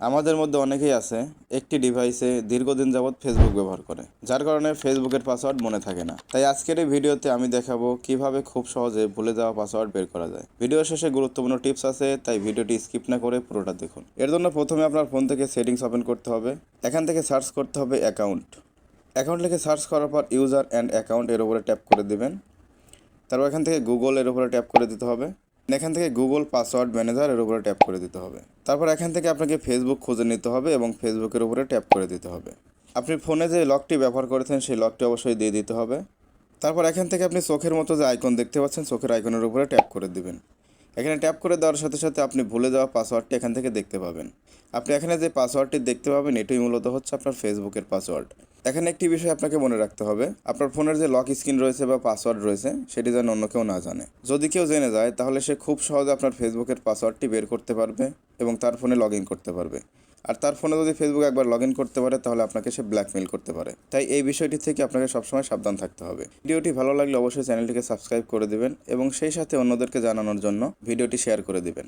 আমাদের মধ্যে অনেকেই আছে, একটি ডিভাইসে দীর্ঘদিন যাবৎ ফেসবুক ব্যবহার করে, যার কারণে ফেসবুকের পাসওয়ার্ড মনে থাকে না। তাই আজকের এই ভিডিওতে আমি দেখাবো কীভাবে খুব সহজে ভুলে যাওয়া পাসওয়ার্ড বের করা যায়। ভিডিও শেষে গুরুত্বপূর্ণ টিপস আছে, তাই ভিডিওটি স্কিপ না করে পুরোটা দেখুন। এর জন্য প্রথমে আপনার ফোন থেকে সেটিংস ওপেন করতে হবে। এখান থেকে সার্চ করতে হবে অ্যাকাউন্ট অ্যাকাউন্ট লিখে সার্চ করার পর ইউজার অ্যান্ড অ্যাকাউন্ট এর উপরে ট্যাপ করে দিবেন। তারপর এখান থেকে গুগল এর উপরে ট্যাপ করে দিতে হবে। এখান থেকে গুগল পাসওয়ার্ড ম্যানেজার এর উপরে ট্যাপ করে দিতে হবে। তারপর এখান থেকে আপনাকে ফেসবুক খুঁজে নিতে হবে এবং ফেসবুকের উপরে ট্যাপ করে দিতে হবে। আপনি ফোনে যে লকটি ব্যবহার করেছেন, সেই লকটি অবশ্যই দিয়ে দিতে হবে। তারপর এখান থেকে আপনি চোখের মতো যে আইকন দেখতে পাচ্ছেন, চোখের আইকনের উপরে ট্যাপ করে দিবেন। এখানে ট্যাপ করে দেওয়ার সাথে সাথে আপনি ভুলে যাওয়া পাসওয়ার্ডটি এখান থেকে দেখতে পাবেন। আপনি এখানে যে পাসওয়ার্ডটি দেখতে পাবেন, এটাই মূলত হচ্ছে আপনার ফেসবুকের পাসওয়ার্ড এখানে একটি বিষয় আপনাকে মনে রাখতে হবে। আপনার ফোনের যে লক স্ক্রিন রয়েছে বা পাসওয়ার্ড রয়েছে, সেটি যেন অন্য কেউ না জানে। যদি কেউ জেনে যায়, তাহলে সে খুব সহজে আপনার ফেসবুকের পাসওয়ার্ডটি বের করতে পারবে এবং তার ফোনে লগ ইন করতে পারবে। আর তার ফোনে যদি ফেসবুক একবার লগ ইন করতে পারে, তাহলে আপনাকে সে ব্ল্যাকমেল করতে পারে। তাই এই বিষয়টি থেকে আপনাকে সবসময় সাবধান থাকতে হবে। ভিডিওটি ভালো লাগলে অবশ্যই চ্যানেলটিকে সাবস্ক্রাইব করে দিবেন এবং সেই সাথে অন্যদেরকে জানানোর জন্য ভিডিওটি শেয়ার করে দিবেন।